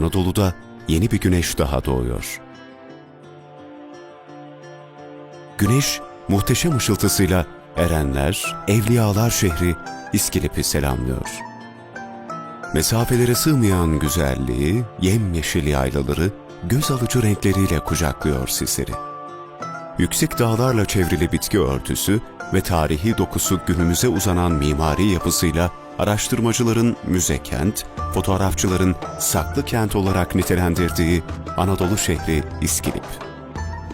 Anadolu'da yeni bir güneş daha doğuyor. Güneş muhteşem ışıltısıyla Erenler, Evliyalar şehri İskilip'i selamlıyor. Mesafelere sığmayan güzelliği, yemyeşil yaylaları, göz alıcı renkleriyle kucaklıyor sizleri. Yüksek dağlarla çevrili bitki örtüsü ve tarihi dokusu günümüze uzanan mimari yapısıyla araştırmacıların müze kent, fotoğrafçıların saklı kent olarak nitelendirdiği Anadolu şehri İskilip.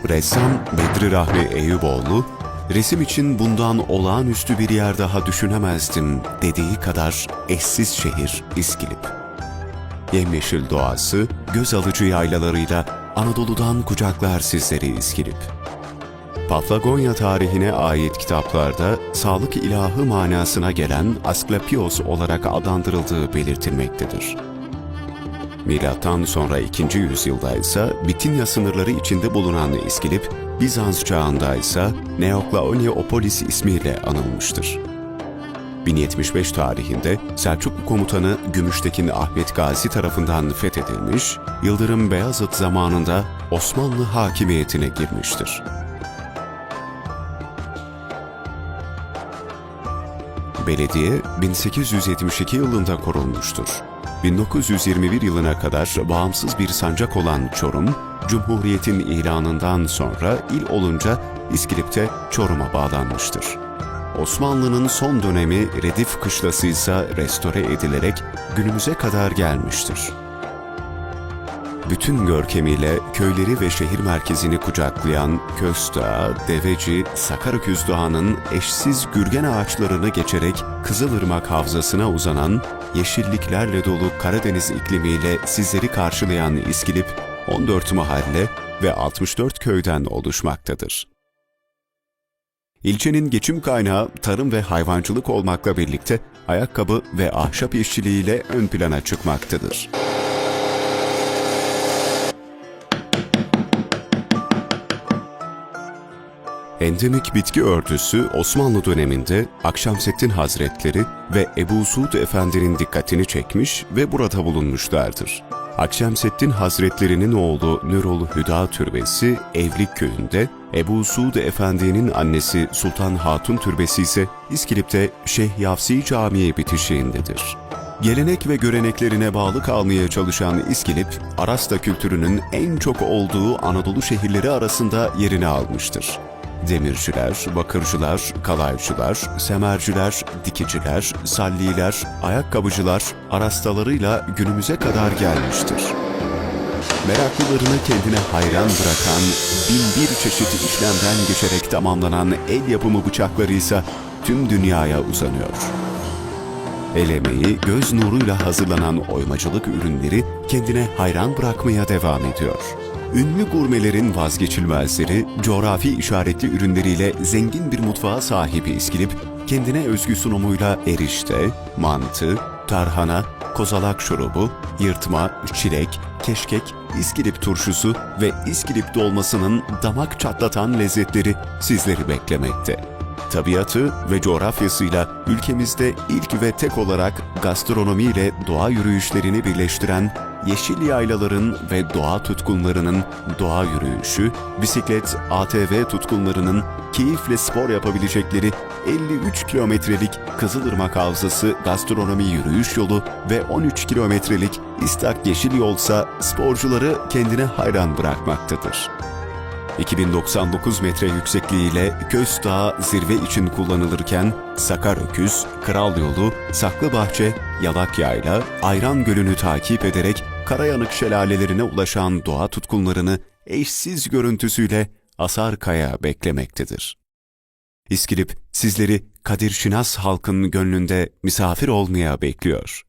Ressam Bedri Rahmi Eyüboğlu, resim için bundan olağanüstü bir yer daha düşünemezdim dediği kadar eşsiz şehir İskilip. Yemyeşil doğası, göz alıcı yaylalarıyla Anadolu'dan kucaklar sizleri İskilip. Paflagonya tarihine ait kitaplarda sağlık ilahı manasına gelen Asklepios olarak adlandırıldığı belirtilmektedir. Milattan sonra 2. yüzyılda ise Bitinya sınırları içinde bulunan İskilip, Bizans çağında ise Neoklaoniopolis ismiyle anılmıştır. 1075 tarihinde Selçuklu komutanı Gümüştekin Ahmet Gazi tarafından fethedilmiş, Yıldırım Beyazıt zamanında Osmanlı hakimiyetine girmiştir. Belediye 1872 yılında kurulmuştur. 1921 yılına kadar bağımsız bir sancak olan Çorum, Cumhuriyet'in ilanından sonra il olunca İskilip'te Çorum'a bağlanmıştır. Osmanlı'nın son dönemi Redif Kışlası ise restore edilerek günümüze kadar gelmiştir. Bütün görkemiyle köyleri ve şehir merkezini kucaklayan Köstağ, Deveci, Sakaröküz Dağı'nın eşsiz gürgen ağaçlarını geçerek Kızılırmak Havzası'na uzanan, yeşilliklerle dolu Karadeniz iklimiyle sizleri karşılayan İskilip, 14 mahalle ve 64 köyden oluşmaktadır. İlçenin geçim kaynağı tarım ve hayvancılık olmakla birlikte ayakkabı ve ahşap işçiliğiyle ön plana çıkmaktadır. Endemik bitki örtüsü Osmanlı döneminde Akşemseddin Hazretleri ve Ebu Suud Efendi'nin dikkatini çekmiş ve burada bulunmuşlardır. Akşemseddin Hazretlerinin oğlu Nurul Hüda Türbesi Evlik köyünde, Ebu Suud Efendi'nin annesi Sultan Hatun Türbesi ise İskilip'te Şeyh Yavsi Camii bitişiğindedir. Gelenek ve göreneklerine bağlı kalmaya çalışan İskilip, Arasta kültürünün en çok olduğu Anadolu şehirleri arasında yerini almıştır. Demirciler, bakırcılar, kalaycılar, semerciler, dikiciler, salliler, ayakkabıcılar arastalarıyla günümüze kadar gelmiştir. Meraklılarını kendine hayran bırakan bin bir çeşit işlemden geçerek tamamlanan el yapımı bıçakları ise tüm dünyaya uzanıyor. El emeği, göz nuruyla hazırlanan oymacılık ürünleri kendine hayran bırakmaya devam ediyor. Ünlü gurmelerin vazgeçilmezleri, coğrafi işaretli ürünleriyle zengin bir mutfağa sahibi İskilip, kendine özgü sunumuyla erişte, mantı, tarhana, kozalak şurubu, yırtma, çilek, keşkek, İskilip turşusu ve İskilip dolmasının damak çatlatan lezzetleri sizleri beklemekte. Tabiatı ve coğrafyasıyla ülkemizde ilk ve tek olarak gastronomiyle doğa yürüyüşlerini birleştiren Yeşil Yaylaların ve doğa tutkunlarının doğa yürüyüşü, bisiklet, ATV tutkunlarının keyifle spor yapabilecekleri 53 kilometrelik Kızılırmak Havzası gastronomi yürüyüş yolu ve 13 kilometrelik İstak Yeşil Yolsa sporcuları kendine hayran bırakmaktadır. 2099 metre yüksekliğiyle Köz Dağı zirve için kullanılırken Sakaröküz, Kral Yolu, Saklıbahçe, Yalak Yayla, Ayran Gölü'nü takip ederek Karayanık şelalelerine ulaşan doğa tutkunlarını eşsiz görüntüsüyle Asarkaya beklemektedir. İskilip sizleri Kadir Şinas halkın gönlünde misafir olmaya bekliyor.